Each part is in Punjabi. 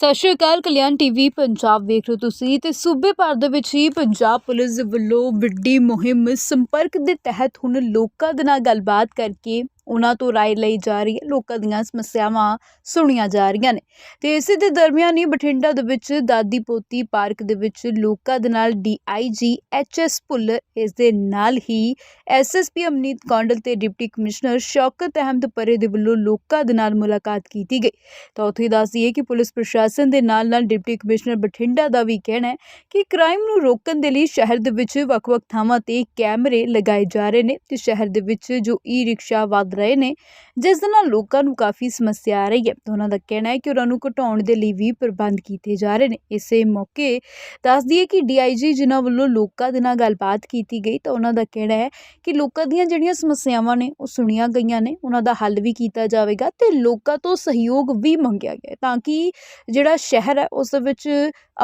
ਸਤਿ ਸ਼੍ਰੀ ਅਕਾਲ, ਕਲਿਆਣ ਟੀਵੀ ਪੰਜਾਬ ਵੇਖ ਰਹੇ ਹੋ ਤੁਸੀਂ ਤੇ ਸੂਬੇ ਭਰ ਦੇ ਵਿੱਚ ਹੀ ਪੰਜਾਬ ਪੁਲਿਸ ਵੱਲੋਂ ਵੱਡੀ ਮੁਹਿੰਮ ਸੰਪਰਕ ਦੇ ਤਹਿਤ ਹੁਣ ਲੋਕਾਂ ਦੇ ਨਾਲ ਗੱਲਬਾਤ ਕਰਕੇ ਉਹਨਾਂ ਤੋਂ ਰਾਏ ਲਈ ਜਾ ਰਹੀ ਹੈ। ਲੋਕਾਂ ਦੀਆਂ ਸਮੱਸਿਆਵਾਂ ਸੁਣੀਆਂ ਜਾ ਰਹੀਆਂ ਨੇ। ਤੇ ਇਸੇ ਦੇ ਦਰਮਿਆਨ ਹੀ ਬਠਿੰਡਾ ਦੇ ਵਿੱਚ ਦਾਦੀ ਪੋਤੀ ਪਾਰਕ ਦੇ ਵਿੱਚ ਲੋਕਾਂ ਦੇ ਨਾਲ ਡੀਆਈਜੀ ਐਚਐਸ ਭੁੱਲਰ ਇਸ ਦੇ ਨਾਲ ਹੀ ਐਸਐਸਪੀ ਅਮਨੀਤ ਕੌਂਡਲ ਤੇ ਡਿਪਟੀ ਕਮਿਸ਼ਨਰ ਸ਼ੌਕਤ ਅਹਿਮਦ ਪਰੇ ਦੇ ਵੱਲੋਂ ਲੋਕਾਂ ਦੇ ਨਾਲ ਮੁਲਾਕਾਤ ਕੀਤੀ ਗਈ। ਤਾਂ ਉੱਥੇ ਦੱਸ ਦਈਏ ਕਿ ਪੁਲਿਸ ਪ੍ਰਸ਼ਾਸਨ ਦੇ ਨਾਲ ਨਾਲ ਡਿਪਟੀ ਕਮਿਸ਼ਨਰ ਬਠਿੰਡਾ ਦਾ ਵੀ ਕਹਿਣਾ ਹੈ ਕਿ ਕ੍ਰਾਈਮ ਨੂੰ ਰੋਕਣ ਦੇ ਲਈ ਸ਼ਹਿਰ ਦੇ ਵਿੱਚ ਵੱਖ-ਵੱਖ ਥਾਵਾਂ ਤੇ ਕੈਮਰੇ ਲਗਾਏ ਜਾ ਰਹੇ ਨੇ ਤੇ ਸ਼ਹਿਰ ਦੇ ਵਿੱਚ ਜੋ ਈ ਰਿਕਸ਼ਾ ਵੱਧ ਰਹੇ ਨੇ, ਜਿਸ ਦੇ ਨਾਲ ਲੋਕਾਂ ਨੂੰ ਕਾਫੀ ਸਮੱਸਿਆ ਆ ਰਹੀ ਹੈ। ਤਾਂ ਉਹਨਾਂ ਦਾ ਕਹਿਣਾ ਹੈ ਕਿ ਉਹਨਾਂ ਨੂੰ ਘਟਾਉਣ ਦੇ ਲਈ ਵੀ ਪ੍ਰਬੰਧ ਕੀਤੇ ਜਾ ਰਹੇ ਨੇ। ਇਸੇ ਮੌਕੇ ਦੱਸ ਦਈਏ ਕਿ ਡੀਆਈਜੀ ਜਿਨ੍ਹਾਂ ਵੱਲੋਂ ਲੋਕਾਂ ਦੇ ਨਾਲ ਗੱਲਬਾਤ ਕੀਤੀ ਗਈ, ਤਾਂ ਉਹਨਾਂ ਦਾ ਕਹਿਣਾ ਹੈ ਕਿ ਲੋਕਾਂ ਦੀਆਂ ਜਿਹੜੀਆਂ ਸਮੱਸਿਆਵਾਂ ਨੇ, ਉਹ ਸੁਣੀਆਂ ਗਈਆਂ ਨੇ। ਉਹਨਾਂ ਦਾ ਹੱਲ ਵੀ ਕੀਤਾ ਜਾਵੇਗਾ ਤੇ ਲੋਕਾਂ ਤੋਂ ਸਹਿਯੋਗ ਵੀ ਮੰਗਿਆ ਗਿਆ ਤਾਂ ਕਿ ਜਿਹੜਾ ਸ਼ਹਿਰ ਹੈ, ਉਸ ਵਿੱਚ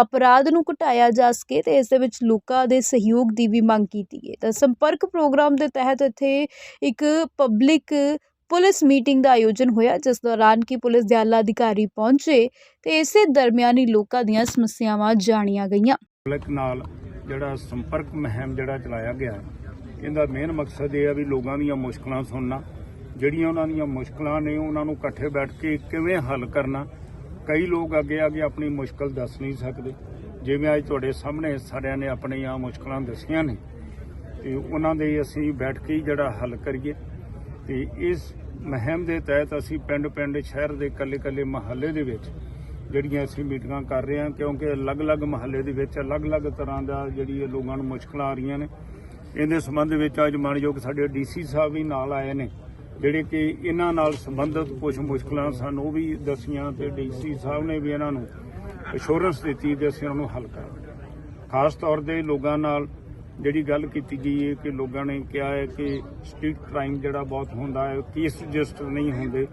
ਅਪਰਾਧ ਨੂੰ ਘਟਾਇਆ ਜਾ ਸਕੇ ਅਤੇ ਇਸ ਦੇ ਵਿੱਚ ਲੋਕਾਂ ਦੇ ਸਹਿਯੋਗ ਦੀ ਵੀ ਮੰਗ ਕੀਤੀ ਗਈ ਤਾਂ ਸੰਪਰਕ ਪ੍ਰੋਗਰਾਮ ਦੇ ਤਹਿਤ ਇੱਥੇ ਇੱਕ ਪਬਲਿਕ ਪੁਲਿਸ ਮੀਟਿੰਗ ਦਾ ਆਯੋਜਨ ਹੋਇਆ, ਜਿਸ ਦੌਰਾਨ ਕਿ ਪੁਲਿਸ ਦੇ ਆਲਾ ਅਧਿਕਾਰੀ ਪਹੁੰਚੇ ਤੇ ਇਸੇ ਦਰਮਿਆਨ ਹੀ ਲੋਕਾਂ ਦੀਆਂ ਸਮੱਸਿਆਵਾਂ ਜਾਣੀਆਂ ਗਈਆਂ। ਪਬਲਿਕ ਨਾਲ ਜਿਹੜਾ ਸੰਪਰਕ ਮੁਹਿੰਮ ਜਿਹੜਾ ਚਲਾਇਆ ਗਿਆ, ਇਹਦਾ ਮੇਨ ਮਕਸਦ ਇਹ ਆ ਵੀ ਲੋਕਾਂ ਦੀਆਂ ਮੁਸ਼ਕਲਾਂ ਸੁਣਨਾ, ਜਿਹੜੀਆਂ ਉਹਨਾਂ ਦੀਆਂ ਮੁਸ਼ਕਲਾਂ ਨੇ ਉਹਨਾਂ ਨੂੰ ਇਕੱਠੇ ਬੈਠ ਕੇ ਕਿਵੇਂ ਹੱਲ ਕਰਨਾ ਕਈ ਲੋਕ ਅੱਗੇ ਆ ਕੇ ਆਪਣੀ ਮੁਸ਼ਕਲ ਦੱਸ ਨਹੀਂ ਸਕਦੇ। ਜਿਵੇਂ ਅੱਜ ਤੁਹਾਡੇ ਸਾਹਮਣੇ ਸਾਰਿਆਂ ਨੇ ਆਪਣੀਆਂ ਮੁਸ਼ਕਲਾਂ ਦੱਸੀਆਂ ਨੇ, ਤੇ ਉਹਨਾਂ ਦੇ ਅਸੀਂ ਬੈਠ ਕੇ ਹੀ ਜਿਹੜਾ ਹੱਲ ਕਰੀਏ। ਤੇ ਇਸ ਮੁਹਿੰਮ ਦੇ ਤਹਿਤ ਅਸੀਂ ਪਿੰਡ-ਪਿੰਡ, ਸ਼ਹਿਰ ਦੇ ਕੱਲੇ-ਕੱਲੇ ਮਹੱਲੇ ਦੇ ਵਿੱਚ ਜਿਹੜੀਆਂ ਅਸੀਂ ਮੀਟਿੰਗਾਂ ਕਰ ਰਹੇ ਹਾਂ, ਕਿਉਂਕਿ ਅਲੱਗ-ਅਲੱਗ ਮਹੱਲੇ ਦੇ ਵਿੱਚ ਅਲੱਗ-ਅਲੱਗ ਤਰ੍ਹਾਂ ਦਾ ਜਿਹੜੀ ਇਹ ਲੋਕਾਂ ਨੂੰ ਮੁਸ਼ਕਲਾਂ ਆ ਰਹੀਆਂ ਨੇ। ਇਹਦੇ ਸੰਬੰਧ ਵਿੱਚ ਅੱਜ ਮਾਨਯੋਗ ਸਾਡੇ ਡੀਸੀ ਸਾਹਿਬ ਵੀ ਨਾਲ ਆਏ ਨੇ। ਜਿਹੜੇ ਕਿ ਇਹਨਾਂ ਨਾਲ ਸੰਬੰਧਿਤ ਕੁਝ ਮੁਸ਼ਕਲਾਂ ਸਨ, ਉਹ ਵੀ ਦੱਸੀਆਂ ਤੇ ਡੀਸੀ ਸਾਹਿਬ ਨੇ ਵੀ ਇਹਨਾਂ ਨੂੰ ਅਸ਼ੋਰੈਂਸ ਦਿੱਤੀ ਕਿ ਅਸੀਂ ਉਹਨਾਂ ਨੂੰ ਹੱਲ ਕਰਾਂਗੇ ਖਾਸ ਤੌਰ ਤੇ ਲੋਕਾਂ ਨਾਲ ਜਿਹੜੀ ਗੱਲ ਕੀਤੀ ਗਈ ਹੈ ਕਿ ਲੋਕਾਂ ਨੇ ਕਿਹਾ ਹੈ ਕਿ ਸਟਰੀਟ ਕ੍ਰਾਈਮ ਜਿਹੜਾ ਬਹੁਤ ਹੁੰਦਾ ਹੈ ਕੇਸ ਰਜਿਸਟਰ ਨਹੀਂ ਹੁੰਦੇ।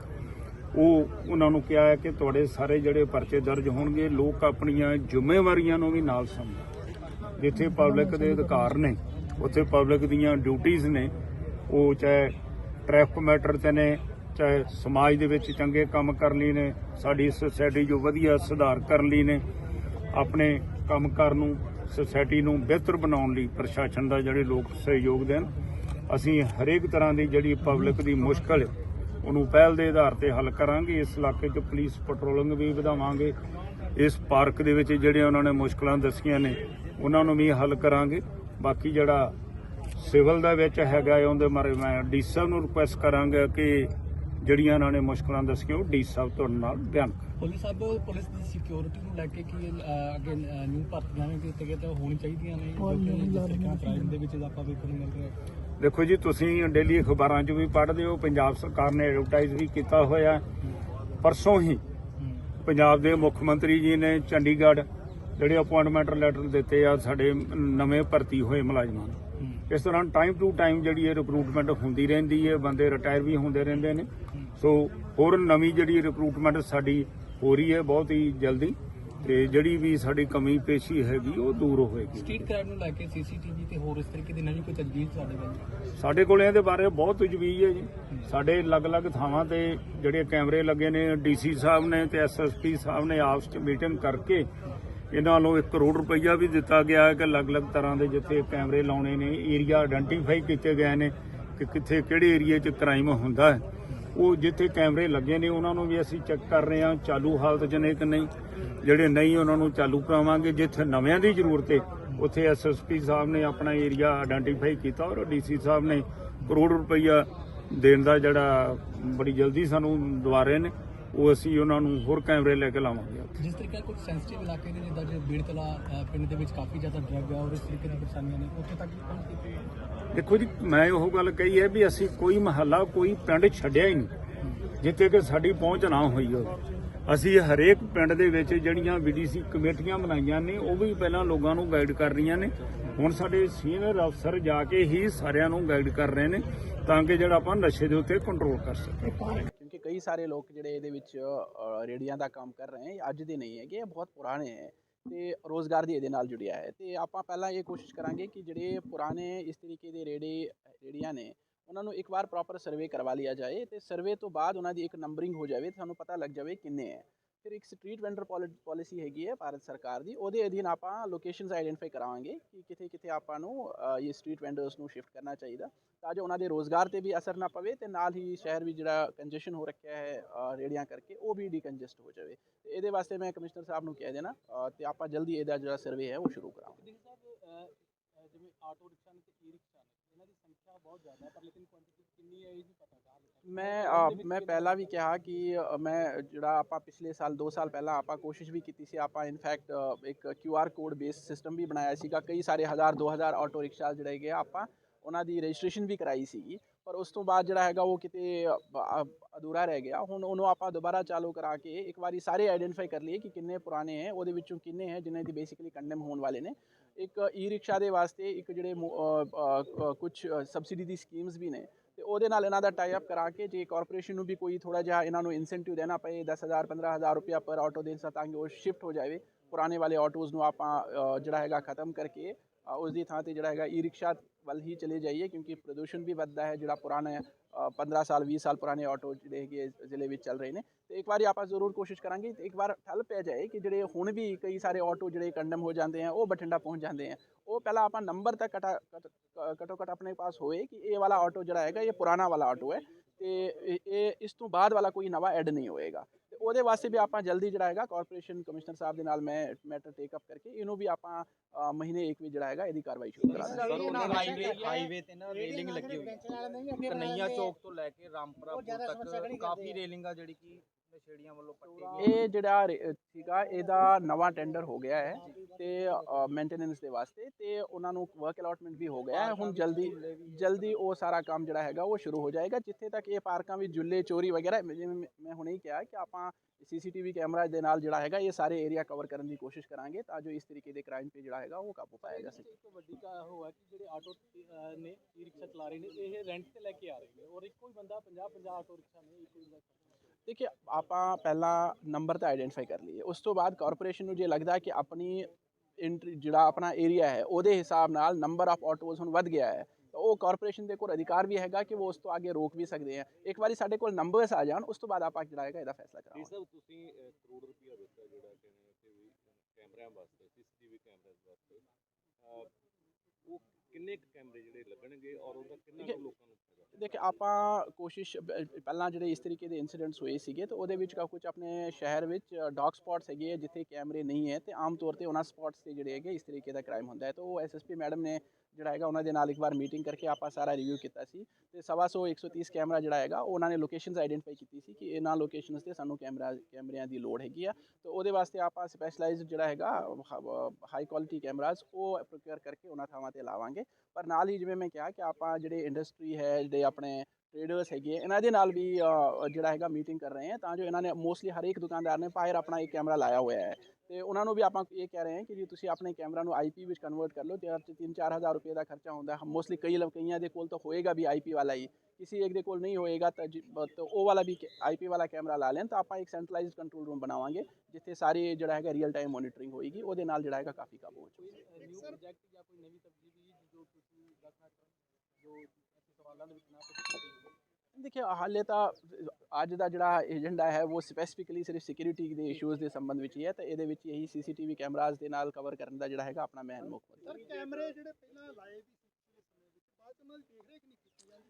ਉਹ ਉਹਨਾਂ ਨੂੰ ਕਿਹਾ ਹੈ ਕਿ ਤੁਹਾਡੇ ਸਾਰੇ ਜਿਹੜੇ ਪਰਚੇ ਦਰਜ ਹੋਣਗੇ, ਲੋਕ ਆਪਣੀਆਂ ਜ਼ਿੰਮੇਵਾਰੀਆਂ ਨੂੰ ਵੀ ਨਾਲ ਸਮਝਣ। ਜਿੱਥੇ ਪਬਲਿਕ ਦੇ ਅਧਿਕਾਰ ਨੇ, ਉੱਥੇ ਪਬਲਿਕ ਦੀਆਂ ਡਿਊਟੀਆਂ ਨੇ, ਉਹ ਚਾਹੇ ਟ੍ਰੈਫਿਕ ਮੈਟਰ ਤੇ ਨੇ, ਚਾਹੇ ਸਮਾਜ ਦੇ ਵਿੱਚ ਚੰਗੇ ਕੰਮ ਕਰਨ ਲਈ ਨੇ, ਸਾਡੀ ਸੋਸਾਇਟੀ ਜੋ ਵਧੀਆ ਸੁਧਾਰ ਕਰਨ ਲਈ ਨੇ, ਆਪਣੇ ਕੰਮਕਾਰ ਨੂੰ ਸੋਸਾਇਟੀ ਨੂੰ ਬਿਹਤਰ ਬਣਾਉਣ ਲਈ ਪ੍ਰਸ਼ਾਸਨ ਦਾ ਜਿਹੜੇ ਲੋਕ ਸਹਿਯੋਗ ਦੇਣ, ਅਸੀਂ ਹਰੇਕ ਤਰ੍ਹਾਂ ਦੀ ਜਿਹੜੀ ਪਬਲਿਕ ਦੀ ਮੁਸ਼ਕਲ ਉਹਨੂੰ ਪਹਿਲ ਦੇ ਆਧਾਰ ਤੇ ਹੱਲ ਕਰਾਂਗੇ, ਇਸ ਇਲਾਕੇ 'ਚ ਪੁਲਿਸ ਪੈਟਰੋਲਿੰਗ ਵੀ ਵਧਾਵਾਂਗੇ, ਇਸ ਪਾਰਕ ਦੇ ਵਿੱਚ ਜਿਹੜੇ ਉਹਨਾਂ ਨੇ ਮੁਸ਼ਕਲਾਂ ਦੱਸੀਆਂ ਨੇ, ਉਹਨਾਂ ਨੂੰ ਵੀ ਹੱਲ ਕਰਾਂਗੇ, ਬਾਕੀ ਜਿਹੜਾ ਸਿਵਲ ਦਾ ਵਿੱਚ ਹੈਗਾ ਹੈ, ਉਹਦੇ ਬਾਰੇ ਮੈਂ ਡੀ ਸਾਹਿਬ ਨੂੰ ਰਿਕੁਐਸਟ ਕਰਾਂਗਾ ਕਿ ਜਿਹੜੀਆਂ ਉਹਨਾਂ ਨੇ ਮੁਸ਼ਕਲਾਂ ਦੱਸੀਆਂ ਉਹ ਡੀ ਸਾਹਿਬ ਤੁਹਾਡੇ ਨਾਲ ਬਿਆਨ ਕਰਨ। ਪੁਲਿਸ ਸਾਹਿਬ ਪੁਲਿਸ ਦੀ ਸਿਕਿਉਰਿਟੀ ਨੂੰ ਲੈ ਕੇ ਕੀ ਅੱਗੇ ਨਿਊ ਭਰਤੀਆਂ ਵੀ ਕੀਤੇ ਗਏ ਤਾਂ ਹੋਣੀ ਚਾਹੀਦੀਆਂ ਨੇ ਜਿਸ ਨਾਲ ਕ੍ਰਾਈਮ ਦੇ ਵਿੱਚ ਆਪਾਂ ਵੇਖਣ ਨੂੰ ਮਿਲ ਰਿਹਾ ਦੇਖੋ ਜੀ ਤੁਸੀਂ ਡੇਲੀ ਅਖਬਾਰਾਂ 'ਚ ਵੀ ਪੜ੍ਹਦੇ ਹੋ ਪੰਜਾਬ ਸਰਕਾਰ ਨੇ ਐਡਵਰਟਾਈਜ਼ ਵੀ ਕੀਤਾ ਹੋਇਆ ਪਰਸੋਂ ਹੀ ਪੰਜਾਬ ਦੇ ਮੁੱਖ ਮੰਤਰੀ ਜੀ ਨੇ ਚੰਡੀਗੜ੍ਹ ਜਿਹੜੇ ਅਪਾਇੰਟਮੈਂਟ ਲੈਟਰ ਦਿੱਤੇ ਆ ਸਾਡੇ ਨਵੇਂ ਭਰਤੀ ਹੋਏ ਮੁਲਾਜ਼ਮਾਂ ਨੂੰ। ਇਸ ਤਰ੍ਹਾਂ ਟਾਈਮ ਟੂ ਟਾਈਮ ਜਿਹੜੀ ਇਹ ਰਿਕਰੂਟਮੈਂਟ ਹੁੰਦੀ ਰਹਿੰਦੀ ਹੈ ਬੰਦੇ ਰਿਟਾਇਰ ਵੀ ਹੁੰਦੇ ਰਹਿੰਦੇ ਨੇ। ਸੋ ਹੋਰ ਨਵੀਂ ਜਿਹੜੀ ਰਿਕਰੂਟਮੈਂਟ ਸਾਡੀ ਹੋ ਰਹੀ ਹੈ ਬਹੁਤ ਹੀ ਜਲਦੀ ਤੇ ਜਿਹੜੀ ਵੀ ਸਾਡੀ ਕਮੀ ਪੇਸ਼ੀ ਹੈਗੀ ਉਹ ਦੂਰ ਹੋਏਗੀ। ਸਟਰੀਟ ਕ੍ਰਾਈਮ ਨੂੰ ਲੈ ਕੇ ਸੀਸੀਟੀਵੀ ਤੇ ਹੋਰ ਇਸ ਤਰੀਕੇ ਦੀ ਨਵੀਂ ਕੋਈ ਤਜਵੀਜ਼ ਤੁਹਾਡੇ ਵੱਲ ਸਾਡੇ ਕੋਲ ਇਹਦੇ ਬਾਰੇ ਬਹੁਤ ਤਜਵੀਜ਼ ਹੈ ਜੀ। ਸਾਡੇ ਅਲੱਗ-ਅਲੱਗ ਥਾਵਾਂ ਤੇ ਜਿਹੜੇ ਕੈਮਰੇ ਲੱਗੇ ਨੇ ਡੀਸੀ ਸਾਹਿਬ ਨੇ ਤੇ ਐਸਐਸਪੀ ਸਾਹਿਬ ਨੇ ਆਪਸ ਵਿੱਚ ਮੀਟਿੰਗ ਕਰਕੇ ਇਹਨਾਂ ਨੂੰ 1 ਕਰੋੜ ਰੁਪਈਆ ਵੀ ਦਿੱਤਾ ਗਿਆ ਹੈ ਕਿ ਅਲੱਗ-ਅਲੱਗ ਤਰ੍ਹਾਂ ਦੇ ਜਿੱਥੇ ਕੈਮਰੇ ਲਾਉਣੇ ਨੇ ਏਰੀਆ ਆਇਡੈਂਟੀਫਾਈ ਕੀਤੇ ਗਏ ਨੇ ਕਿ ਕਿੱਥੇ ਕਿਹੜੇ ਏਰੀਆ 'ਚ ਕ੍ਰਾਈਮ ਹੁੰਦਾ ਹੈ। ਉਹ ਜਿੱਥੇ ਕੈਮਰੇ ਲੱਗੇ ਨੇ, ਉਹਨਾਂ ਨੂੰ ਵੀ ਅਸੀਂ ਚੈੱਕ ਕਰ ਰਹੇ ਹਾਂ, ਚਾਲੂ ਹਾਲਤ 'ਚ ਨੇ ਕਿ ਨਹੀਂ। ਜਿਹੜੇ ਨਹੀਂ, ਉਹਨਾਂ ਨੂੰ ਚਾਲੂ ਕਰਾਵਾਂਗੇ। ਜਿੱਥੇ ਨਵਿਆਂ ਦੀ ਜ਼ਰੂਰਤ ਹੈ ਉੱਥੇ ਐਸਐਸਪੀ ਸਾਹਿਬ ਨੇ ਆਪਣਾ ਏਰੀਆ ਆਇਡੈਂਟੀਫਾਈ ਕੀਤਾ ਔਰ ਡੀਸੀ ਸਾਹਿਬ ਨੇ ਕਰੋੜ ਰੁਪਈਆ ਦੇਣ ਦਾ ਜਿਹੜਾ ਬੜੀ ਜਲਦੀ ਸਾਨੂੰ ਦੁਆਰੇ ਨੇ। ਉਹ ਅਸੀਂ ਉਹਨਾਂ ਨੂੰ ਹੋਰ ਕੈਮਰੇ ਲੈ ਕੇ ਲਾਵਾਂਗੇ। ਜਿਸ ਤਰੀਕੇ ਕੁਝ ਸੈਂਸਿਟਿਵ ਇਲਾਕੇ ਨੇ ਜਿੱਦਾਂ ਕਿ ਬੀੜਤਲਾ ਪਿੰਡ ਦੇ ਵਿੱਚ ਕਾਫੀ ਜ਼ਿਆਦਾ ਡਰੱਗ ਹੈ ਔਰ ਇਸ ਤਰੀਕੇ ਦੀ ਪਰੇਸ਼ਾਨੀਆਂ ਨੇ ਉੱਥੇ ਤੱਕ ਪਹੁੰਚ ਕੀਤੀ ਦੇਖੋ ਜੀ ਮੈਂ ਉਹ ਗੱਲ ਕਹੀ ਹੈ ਵੀ ਅਸੀਂ ਕੋਈ ਮਹੱਲਾ ਕੋਈ ਪਿੰਡ ਛੱਡਿਆ ਹੀ ਨਹੀਂ ਜਿੱਥੇ ਕਿ ਸਾਡੀ ਪਹੁੰਚ ਨਾ ਹੋਈ ਹੋਵੇ। ਅਸੀਂ ਹਰੇਕ ਪਿੰਡ ਦੇ ਵਿੱਚ ਜਿਹੜੀਆਂ ਵੀਡੀਸੀ ਕਮੇਟੀਆਂ ਬਣਾਈਆਂ ਨੇ ਉਹ ਵੀ ਪਹਿਲਾਂ ਲੋਕਾਂ ਨੂੰ ਗਾਈਡ ਕਰ ਰਹੀਆਂ ਨੇ। ਹੁਣ ਸਾਡੇ ਸੀਨੀਅਰ ਅਫਸਰ ਜਾ ਕੇ ਹੀ ਸਾਰਿਆਂ ਨੂੰ ਗਾਈਡ ਕਰ ਰਹੇ ਨੇ ਤਾਂ ਕਿ ਜਿਹੜਾ ਆਪਾਂ ਨਸ਼ੇ ਦੇ ਉੱਤੇ ਕੰਟਰੋਲ ਕਰ ਸਕੀਏ। ਕਿਉਂਕਿ ਕਈ ਸਾਰੇ ਲੋਕ ਜਿਹੜੇ ਇਹਦੇ ਵਿੱਚ ਅ, ਰੇਹੜੀਆਂ ਦਾ ਕੰਮ ਕਰ ਰਹੇ ਹੈ ਅੱਜ ਦੇ ਨਹੀਂ ਹੈਗੇ ਇਹ ਬਹੁਤ ਪੁਰਾਣੇ ਹੈ ਤੇ ਰੋਜ਼ਗਾਰ ਦੀ ਇਹਦੇ ਨਾਲ ਜੁੜਿਆ ਹੈ। ਤੇ ਆਪਾਂ ਪਹਿਲਾਂ ਇਹ ਕੋਸ਼ਿਸ਼ ਕਰਾਂਗੇ ਕਿ ਜਿਹੜੇ ਪੁਰਾਣੇ ਇਸ ਤਰੀਕੇ ਦੇ ਰੇੜੇ ਰੇੜੀਆਂ ਨੇ ਉਹਨਾਂ ਨੂੰ ਇੱਕ ਵਾਰ ਪ੍ਰੋਪਰ ਸਰਵੇ ਕਰਵਾ ਲਿਆ ਜਾਏ ਤੇ ਸਰਵੇ ਤੋਂ ਬਾਅਦ ਉਹਨਾਂ ਦੀ ਇੱਕ ਨੰਬਰਿੰਗ ਹੋ ਜਾਵੇ ਤੇ ਸਾਨੂੰ ਪਤਾ ਲੱਗ ਜਾਵੇ ਕਿੰਨੇ ਹੈ। ਫਿਰ ਇੱਕ ਸਟਰੀਟ ਵੈਂਡਰ ਪਾਲਿਸੀ ਹੈਗੀ ਹੈ ਭਾਰਤ ਸਰਕਾਰ ਦੀ ਉਹਦੇ ਅਧੀਨ ਆਪਾਂ ਲੋਕੇਸ਼ਨਸ ਆਈਡੈਂਟੀਫਾਈ ਕਰਾਵਾਂਗੇ ਕਿ ਕਿਥੇ ਕਿਥੇ ਆਪਾਂ ਨੂੰ ਇਹ ਸਟਰੀਟ ਵੈਂਡਰਸ ਨੂੰ ਸ਼ਿਫਟ ਕਰਨਾ ਚਾਹੀਦਾ ਤਾਂ ਜੋ ਉਹਨਾਂ ਦੇ ਰੋਜ਼ਗਾਰ ਤੇ ਵੀ ਅਸਰ ਨਾ ਪਵੇ ਤੇ ਨਾਲ ਹੀ ਸ਼ਹਿਰ ਵੀ ਜਿਹੜਾ ਕੰਜੈਸ਼ਨ ਹੋ ਰੱਖਿਆ ਹੈ ਅ, ਰੇਹੜੀਆਂ ਕਰਕੇ ਉਹ ਵੀ ਡੀਕੰਜੈਸਟ ਹੋ ਜਾਵੇ। ਤੇ ਇਹਦੇ ਵਾਸਤੇ ਮੈਂ ਕਮਿਸ਼ਨਰ ਸਾਹਿਬ ਨੂੰ ਕਹਿ ਦੇਣਾ ਅ, ਤੇ ਆਪਾਂ ਜਲਦੀ ਇਹਦਾ ਜਿਹੜਾ ਸਰਵੇ ਹੈ ਉਹ ਸ਼ੁਰੂ ਕਰਾਵਾਂਗੇ ਜਿਵੇਂ ਆਟੋ ਰਿਕਸ਼ਾ ਤੇ ਈ ਰਿਕਸ਼ਾ ਮੈਂ ਮੈਂ ਪਹਿਲਾਂ ਵੀ ਕਿਹਾ ਕਿ ਮੈਂ ਜਿਹੜਾ ਆਪਾਂ ਪਿਛਲੇ ਸਾਲ 2 ਸਾਲ ਪਹਿਲਾਂ ਆਪਾਂ ਕੋਸ਼ਿਸ਼ ਵੀ ਕੀਤੀ ਸੀ ਆਪਾਂ ਇਨਫੈਕਟ ਇੱਕ Q R code base system ਵੀ ਬਣਾਇਆ ਸੀਗਾ ਕਈ ਸਾਰੇ ਹਜ਼ਾਰ 2000 ਆਟੋ ਰਿਕਸ਼ਾ ਜਿਹੜੇ ਆ, ਆਪਾਂ ਉਹਨਾਂ ਦੀ ਰਜਿਸਟ੍ਰੇਸ਼ਨ ਵੀ ਕਰਾਈ ਸੀਗੀ। ਪਰ ਉਸ ਤੋਂ ਬਾਅਦ ਜਿਹੜਾ ਹੈਗਾ ਉਹ ਕਿਤੇ ਅਧੂਰਾ ਰਹਿ ਗਿਆ। ਹੁਣ ਉਹਨੂੰ ਆਪਾਂ ਦੁਬਾਰਾ ਚਾਲੂ ਕਰਾ ਕੇ ਇੱਕ ਵਾਰੀ ਸਾਰੇ ਆਈਡੈਂਟੀਫਾਈ ਕਰ ਲਈਏ ਕਿ ਕਿੰਨੇ ਪੁਰਾਣੇ ਹੈ ਉਹਦੇ ਵਿੱਚੋਂ ਕਿੰਨੇ ਹੈ ਜਿਨ੍ਹਾਂ ਦੀ ਬੇਸਿਕਲੀ ਕੰਡੈਮ ਹੋਣ ਵਾਲੇ ਨੇ। ਇੱਕ ਈ ਰਿਕਸ਼ਾ ਦੇ ਵਾਸਤੇ ਇੱਕ ਜਿਹੜੇ ਕੁਝ ਸਬਸਿਡੀ ਦੀ ਸਕੀਮਸ ਵੀ ਨੇ। ਤੇ ਉਹਦੇ ਨਾਲ ਇਹਨਾਂ ਦਾ ਟਾਈ ਅਪ ਕਰਾ ਕੇ ਜੇ ਕਾਰਪੋਰੇਸ਼ਨ ਨੂੰ ਵੀ ਕੋਈ ਥੋੜਾ ਜਿਹਾ ਇਹਨਾਂ ਨੂੰ ਇਨਸੈਂਟਿਵ ਦੇਣਾ ਪਏ 10000 15000 ਰੁਪਇਆ ਪਰ ਆਟੋ ਦੇ ਹਿਸਾਬ ਤਾਂ ਕਿ ਉਹ ਸ਼ਿਫਟ ਹੋ ਜਾਵੇ ਪੁਰਾਣੇ ਵਾਲੇ ਆਟੋਜ਼ ਨੂੰ ਆਪਾਂ ਜਿਹੜਾ ਹੈਗਾ ਖਤਮ ਕਰਕੇ ਅ, ਉਸ ਦੀ ਥਾਂ ਤੇ ਜਿਹੜਾ ਹੈਗਾ ਈ ਰਿਕਸ਼ਾ ਵੱਲ ਹੀ ਚਲੇ ਜਾਈਏ ਕਿਉਂਕਿ ਪ੍ਰਦੂਸ਼ਣ ਵੀ ਵੱਧਦਾ ਹੈ ਜਿਹੜਾ ਪੁਰਾਣਾ 15 ਸਾਲ 20 ਸਾਲ ਪੁਰਾਣੇ ਆਟੋ ਜਿਹੜੇ ਹੈਗੇ ਜ਼ਿਲ੍ਹੇ ਵਿੱਚ ਚੱਲ ਰਹੇ ਨੇ। ਤੇ ਇੱਕ ਵਾਰੀ ਆਪਾਂ ਜ਼ਰੂਰ ਕੋਸ਼ਿਸ਼ ਕਰਾਂਗੇ ਤੇ ਇੱਕ ਵਾਰ ਠੱਲ ਪੈ ਜਾਏ ਕਿ ਜਿਹੜੇ ਹੁਣ ਵੀ ਕਈ ਸਾਰੇ ਆਟੋ ਜਿਹੜੇ ਕੰਡਮ ਹੋ ਜਾਂਦੇ ਆ, ਉਹ ਬਠਿੰਡਾ ਪਹੁੰਚ ਜਾਂਦੇ ਆ। ਉਹ ਪਹਿਲਾਂ ਆਪਾਂ ਨੰਬਰ ਤੱਕ ਕਟਾ ਘਟੋ ਘਟ ਆਪਣੇ ਪਾਸ ਹੋਏ ਕਿ ਇਹ ਵਾਲਾ ਆਟੋ ਜਿਹੜਾ ਹੈਗਾ, ਇਹ ਪੁਰਾਣਾ ਵਾਲਾ ਆਟੋ ਹੈ ਤੇ ਇਹ- ਇਸ ਤੋਂ ਬਾਅਦ ਵਾਲਾ ਕੋਈ ਨਵਾਂ ਐਡ ਨਹੀਂ ਹੋਏਗਾ। ਉਹਦੇ ਵਾਸਤੇ ਵੀ ਆਪਾਂ ਜਲਦੀ ਜਿਹੜਾ ਹੈਗਾ ਕਾਰਪੋਰੇਸ਼ਨ ਕਮਿਸ਼ਨਰ ਸਾਹਿਬ ਦੇ ਨਾਲ ਮੈਂ ਮੈਟਰ ਟੇਕ ਅਪ ਕਰਕੇ ਇਹਨੂੰ ਵੀ ਆਪਾਂ ਮਹੀਨੇ ਇੱਕ ਵਿੱਚ ਜਿਹੜਾ ਹੈਗਾ ਇਹਦੀ ਕਾਰਵਾਈ ਸ਼ੁਰੂ ਉਹਨਾਂ ਹਾਈਵੇ ਹਾਈਵੇ ਤੇ ਨਾ ਰੇਲਿੰਗ ਲੱਗੀ ਹੋਈ ਹੈ। ਕਨਈਆ ਚੌਕ ਤੋਂ ਲੈ ਕੇ ਰਾਮਪੁਰਾ ਤੱਕ ਕਾਫੀ ਰੇਲਿੰਗਾਂ ਜਿਹੜੀ ਕਿ ਨਸ਼ੇੜੀਆਂ ਵੱਲੋਂ ਪੱਟੀ ਇਹ ਜਿਹੜਾ ਰੇ- ਸੀਗਾ ਇਹਦਾ ਨਵਾਂ ਟੈਂਡਰ ਹੋ ਗਿਆ ਹੈ ਤੇ ਮੇਨਟੇਨੈਂਸ ਦੇ ਵਾਸਤੇ ਤੇ ਉਹਨਾਂ ਨੂੰ ਵਰਕ ਅਲਾਟਮੈਂਟ ਵੀ ਹੋ ਗਿਆ ਹੈ। ਹੁਣ ਜਲਦੀ ਜਲਦੀ ਉਹ ਸਾਰਾ ਕੰਮ ਜਿਹੜਾ ਹੈਗਾ ਉਹ ਸ਼ੁਰੂ ਹੋ ਜਾਏਗਾ ਜਿੱਥੇ ਤੱਕ ਇਹ ਪਾਰਕਾਂ ਵਿੱਚ ਜੁੱਲੇ ਚੋਰੀ ਵਗੈਰਾ ਜਿਵੇਂ ਮੈਂ- ਮੈਂ ਹੁਣੇ ਹੀ ਕਿਹਾ ਕਿ ਆਪਾਂ ਸੀਸੀਟੀਵੀ ਕੈਮਰਾ ਦੇ ਨਾਲ ਜਿਹੜਾ ਹੈਗਾ ਇਹ ਸਾਰੇ ਏਰੀਆ ਕਵਰ ਕਰਨ ਦੀ ਕੋਸ਼ਿਸ਼ ਕਰਾਂਗੇ ਤਾਂ ਜੋ ਇਸ ਤਰੀਕੇ ਦੇ ਕ੍ਰਾਈਮ ਤੇ ਜਿਹੜਾ ਹੈਗਾ ਉਹ ਕਾਬੂ ਪਾਇਆ ਜਾ ਸਕੇ। ਇੱਕ ਵੱਡੀ ਕਾ ਉਹ ਹੈ ਕਿ ਜਿਹੜੇ ਆਟੋ ਅਹ, ਨੇ ਈ ਰਿਕਸ਼ਾ ਚਲਾ ਰਹੇ ਨੇ ਇਹ ਰੈਂਟ ਤੇ ਲੈ ਕੇ ਆ ਰਹੇ ਨੇ ਔਰ ਇੱਕੋ ਹੀ ਬੰਦਾ 50 50 ਆਟੋ ਰਿਕਸ਼ਾ ਨੇ ਇੱਕੋ ਹੀ ਬੰਦਾ ਦੇਖਿਏ ਆਪਾਂ ਪਹਿਲਾਂ ਨੰਬਰ ਤਾਂ ਆਈਡੈਂਟੀਫਾਈ ਕਰ ਲਈਏ। ਉਸ ਤੋਂ ਬਾਅਦ ਕਾਰਪੋਰੇਸ਼ਨ ਨੂੰ ਜੇ ਲੱਗਦਾ ਕਿ ਆਪਣੀ ਜਿਹੜਾ ਆਪਣਾ ਏਰੀਆ ਹੈ ਉਹਦੇ ਹਿਸਾਬ ਨਾਲ ਨੰਬਰ ਆਫ ਆਟੋਜ਼ ਹੁਣ ਵੱਧ ਗਿਆ ਹੈ ਤਾਂ ਉਹ ਕਾਰਪੋਰੇਸ਼ਨ ਦੇ ਕੋਲ ਅਧਿਕਾਰ ਵੀ ਹੈਗਾ ਕਿ ਉਹ ਉਸ ਤੋਂ ਅੱਗੇ ਰੋਕ ਵੀ ਸਕਦੇ ਆ। ਇੱਕ ਵਾਰੀ ਸਾਡੇ ਕੋਲ ਨੰਬਰਸ ਆ ਜਾਣ ਉਸ ਤੋਂ ਬਾਅਦ ਆਪਾਂ ਜਿਹੜਾ ਹੈਗਾ ਇਹਦਾ ਫੈਸਲਾ ਕਰਾਂਗੇ। ਸਾਹਿਬ ਤੁਸੀਂ ਕਰੋੜ ਰੁਪਇਆ ਦਿੱਤਾ ਜਿਹੜਾ ਵੀ ਕੈਮਰਿਆਂ ਵਾਸਤੇ ਸੀਸੀਟੀਵੀ ਕੈਮਰਿਆਂ ਵਾਸਤੇ। ਉਹ ਕਿੰਨੇ ਕੁ ਕੈਮਰੇ ਜਿਹੜੇ ਲੱਗਣਗੇ ਔਰ ਉਹਦਾ ਕਿੰਨਾ ਕੁ ਲੋਕਾਂ ਨੂੰ ਫਾਇਦਾ ਆਪਾਂ ਕੋਸ਼ਿਸ਼ ਬ- ਪਹਿਲਾਂ ਜਿਹੜੇ ਇਸ ਤਰੀਕੇ ਦੇ ਇਨਸੀਡੈਂਟਸ ਹੋਏ ਸੀਗੇ ਤਾਂ ਉਹਦੇ ਵਿੱਚ ਕੁਝ ਆਪਣੇ ਸ਼ਹਿਰ ਵਿੱਚ ਡੌਗ ਸਪੌਟਸ ਹੈਗੇ ਆ ਜਿੱਥੇ ਕੈਮਰੇ ਨਹੀਂ ਹੈ ਤੇ ਆਮ ਤੌਰ ਤੇ ਉਹਨਾਂ ਸਪੌਟਸ ਤੇ ਜਿਹੜੇ ਹੈਗੇ ਇਸ ਤਰੀਕੇ ਦਾ ਕ੍ਰਾਈਮ ਹੁੰਦਾ ਹੈ। ਤਾਂ ਉਹ ਐਸਐਸਪੀ ਮੈਡਮ ਨੇ ਜਿਹੜਾ ਹੈਗਾ, ਉਹਨਾਂ ਦੇ ਨਾਲ ਇੱਕ ਵਾਰ ਮੀਟਿੰਗ ਕਰਕੇ ਆਪਾਂ ਸਾਰਾ ਰਿਵਿਊ ਕੀਤਾ ਸੀ ਤੇ ਸਵਾ ਸੌ 130 ਕੈਮਰਾ ਜਿਹੜਾ ਹੈਗਾ, ਉਹਨਾਂ ਨੇ ਲੋਕੇਸ਼ਨਸ ਆਈਡੈਂਟੀਫਾਈ ਕੀਤੀ ਸੀ ਕਿ ਇਹਨਾਂ ਲੋਕੇਸ਼ਨਸ ਤੇ ਸਾਨੂੰ ਕੈਮਰਾ ਕੈਮਰਿਆਂ ਦੀ ਲੋੜ ਹੈਗੀ ਆ ਤੇ ਉਹਦੇ ਵਾਸਤੇ ਆਪਾਂ ਸਪੈਸ਼ਲਾਈਜ਼ਡ ਜਿਹੜਾ ਹੈਗਾ ਹਾਈ ਕੁਆਲਿਟੀ ਕੈਮਰਾਜ਼ ਉਹ ਪ੍ਰੋਕਿਊਰ ਕਰਕੇ ਉਹਨਾਂ ਥਾਵਾਂ ਤੇ ਲਾਵਾਂਗੇ। ਪਰ ਨਾਲ ਹੀ ਜਿਵੇਂ ਮੈਂ ਕਿਹਾ ਕਿ ਆਪਾਂ ਜਿਹੜੇ ਇੰਡਸਟਰੀ ਹੈ, ਜਿਹੜੇ ਆਪਣੇ ਟ੍ਰੇਡਰਸ ਹੈਗੇ ਇਹਨਾਂ ਦੇ ਨਾਲ ਵੀ ਜਿਹੜਾ ਹੈਗਾ ਮੀਟਿੰਗ ਕਰ ਰਹੇ ਹਾਂ ਤਾਂ ਜੋ ਇਹਨਾਂ ਨੇ ਮੋਸਟਲੀ ਹਰ ਇੱਕ ਦੁਕਾਨਦਾਰ ਨੇ ਬਾਹਰ ਆਪਣਾ ਇੱਕ ਕੈਮਰਾ ਲਾਇਆ ਹੋਇਆ ਹੈ। ਤੇ ਉਹਨਾਂ ਨੂੰ ਵੀ ਆਪਾਂ ਇਹ ਕਹਿ ਰਹੇ ਹਾਂ ਕਿ ਜੀ ਤੁਸੀਂ ਆਪਣੇ ਕੈਮਰਾ ਨੂੰ ਆਈਪੀ ਵਿੱਚ ਕਨਵਰਟ ਕਰ ਲਓ ਤੇ ਚ 3-4000 ਰੁਪਏ ਦਾ ਖਰਚਾ ਹੁੰਦਾ ਹੈ ਮੋਸਟਲੀ ਕਈ ਲੋਕ- ਕਈਆਂ ਦੇ ਕੋਲ ਤਾਂ ਹੋਏਗਾ ਵੀ ਆਈਪੀ ਵਾਲਾ ਹੀ ਕਿਸੇ ਇੱਕ ਦੇ ਕੋਲ ਨਹੀਂ ਹੋਏਗਾ ਤਾਂ ਜੀ- ਬ- ਤਾਂ ਉਹ ਵਾਲਾ ਵੀ ਆਈਪੀ ਵਾਲਾ ਕੈਮਰਾ ਲਾ ਲੈਣ ਤਾਂ ਆਪਾਂ ਇੱਕ ਸੈਂਟਰਲਾਈਜ਼ਡ ਕੰਟਰੋਲ ਰੂਮ ਬਣਾਵਾਂਗੇ ਜਿੱਥੇ ਸਾਰੀ ਜਿਹੜਾ ਹੈਗਾ ਰੀਅਲ ਟਾਈਮ ਮੋਨੀਟਰਿੰਗ ਹੋਏਗੀ ਉਹਦੇ ਨਾਲ ਜਿਹੜਾ ਹੈਗਾ ਕਾਫੀ ਕਾਬੂ ਹੋ ਜਾਊਗਾ ਨਿਊ ਪ੍ਰੋਜੈਕਟ ਜਾਂ ਕੋਈ ਨਵੀਂ ਤਬਦੀਲੀ ਜੋ ਤੁਸੀਂ ਦੱਸਣਾ ਚਾਹੋ ਜੋ ਅਸੀਂ ਸਵਾਲਾਂ ਦੇ ਵਿੱਚ ਨਾ ਪੁੱਛ ਸਕਦੇ ਦੇਖਿਏ ਹਾਲੇ ਤਾਂ ਅੱਜ ਦਾ ਜਿਹੜਾ ਏਜੰਡਾ ਹੈ ਉਹ ਸਪੈਸੀਫਿਕਲੀ ਸਿਰਫ ਸਿਕਿਉਰਿਟੀ ਦੇ ਇਸ਼ੂਜ਼ ਦੇ ਸੰਬੰਧ ਵਿੱਚ ਹੀ ਹੈ ਤਾਂ ਇਹਦੇ ਵਿੱਚ ਇਹੀ ਸੀਸੀਟੀਵੀ ਕੈਮਰਾਜ਼ ਦੇ ਨਾਲ ਕਵਰ ਕਰਨ ਦਾ ਜਿਹੜਾ ਹੈਗਾ ਆਪਣਾ ਮੈਨ ਮੁੱਖ ਹੈ। ਕੈਮਰੇ ਜਿਹੜੇ ਪਹਿਲਾਂ ਲਾਏ ਵੀ ਸੀ ਬਾਅਦ ਉਹਨਾਂ ਦੀ ਦੇਖ ਰੇਖ ਨਹੀਂ ਕੀਤੀ ਜਾਂਦੀ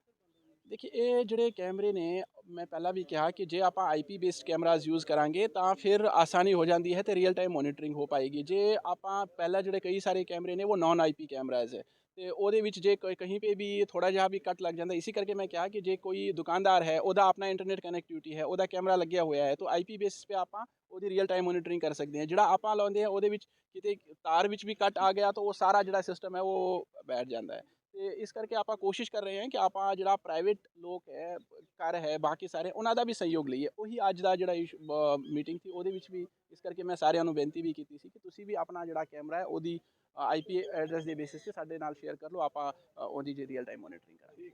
ਦੇਖਿਏ ਇਹ ਜਿਹੜੇ ਕੈਮਰੇ ਨੇ ਮੈਂ ਪਹਿਲਾਂ ਵੀ ਕਿਹਾ ਕਿ ਜੇ ਆਪਾਂ ਆਈਪੀ ਬੇਸਡ ਕੈਮਰਾਜ਼ ਯੂਜ਼ ਕਰਾਂਗੇ ਤਾਂ ਫਿਰ ਆਸਾਨੀ ਹੋ ਜਾਂਦੀ ਹੈ ਤੇ ਰੀਅਲ ਟਾਈਮ ਮੋਨੀਟਰਿੰਗ ਹੋ ਪਾਏਗੀ। ਜੇ ਆਪਾਂ ਪਹਿਲਾਂ ਜਿਹੜੇ ਕਈ ਸਾਰੇ ਕੈਮਰੇ ਨੇ ਉਹ ਨਾਨ ਆਈਪੀ ਕੈਮਰਾਜ਼ ਹੈ। ਤੇ ਉਹਦੇ ਵਿੱਚ ਜੇ ਕੋਈ ਕहीं ਪੇ ਵੀ ਥੋੜਾ ਜਿਹਾ ਵੀ ਕੱਟ ਲੱਗ ਜਾਂਦਾ, ਇਸੇ ਕਰਕੇ ਮੈਂ ਕਿਹਾ ਕਿ ਜੇ ਕੋਈ ਦੁਕਾਨਦਾਰ ਹੈ, ਉਹਦਾ ਆਪਣਾ ਇੰਟਰਨੈਟ ਕਨੈਕਟੀਵਿਟੀ ਹੈ, ਉਹਦਾ ਕੈਮਰਾ ਲੱਗਿਆ ਹੋਇਆ ਹੈ, ਤਾਂ ਆਈਪੀ ਬੇਸਿਸ ਤੇ ਆਪਾਂ ਉਹਦੀ ਰੀਅਲ ਟਾਈਮ ਮੋਨੀਟਰਿੰਗ ਕਰ ਸਕਦੇ ਹਾਂ। ਜਿਹੜਾ ਆਪਾਂ ਲਾਉਂਦੇ ਹਾਂ, ਉਹਦੇ ਵਿੱਚ ਕਿਤੇ ਤਾਰ ਵਿੱਚ ਵੀ ਕੱਟ ਆ ਗਿਆ, ਤਾਂ ਉਹ ਸਾਰਾ ਜਿਹੜਾ ਸਿਸਟਮ ਹੈ, ਉਹ ਬੈਠ ਜਾਂਦਾ ਹੈ। ਤੇ ਇਸ ਕਰਕੇ ਆਪਾਂ ਕੋਸ਼ਿਸ਼ ਕਰ ਰਹੇ ਹਾਂ ਕਿ ਆਪਾਂ ਜਿਹੜਾ ਪ੍ਰਾਈਵੇਟ ਲੋਕ ਹੈ, ਘਰ ਹੈ, ਬਾਕੀ ਸਾਰੇ, ਉਹਨਾਂ ਦਾ ਵੀ ਸਹਿਯੋਗ ਲਈਏ। ਉਹੀ ਅੱਜ ਦਾ ਜਿਹੜਾ ਮੀਟਿੰਗ ਸੀ, ਉਹਦੇ ਵਿੱਚ ਵੀ ਇਸ ਕਰਕੇ ਮੈਂ ਸਾਰਿਆਂ ਨੂੰ ਬੇਨਤੀ ਵੀ ਕੀਤੀ ਸੀ ਕਿ ਤੁਸੀਂ ਵੀ ਆਪਣਾ ਜਿਹੜਾ ਕੈਮਰਾ ਹੈ, ਉਹਦੀ ਆਈਪੀ ਐਡਰੈਸ ਦੇ ਬੇਸਿਸ ਤੇ ਸਾਡੇ ਨਾਲ ਸ਼ੇਅਰ ਕਰ ਲਓ, ਆਪਾਂ ਉਹਦੀ ਜੇ ਰੀਅਲ ਟਾਈਮ ਮੋਨੀਟਰਿੰਗ ਕਰਾਂਗੇ।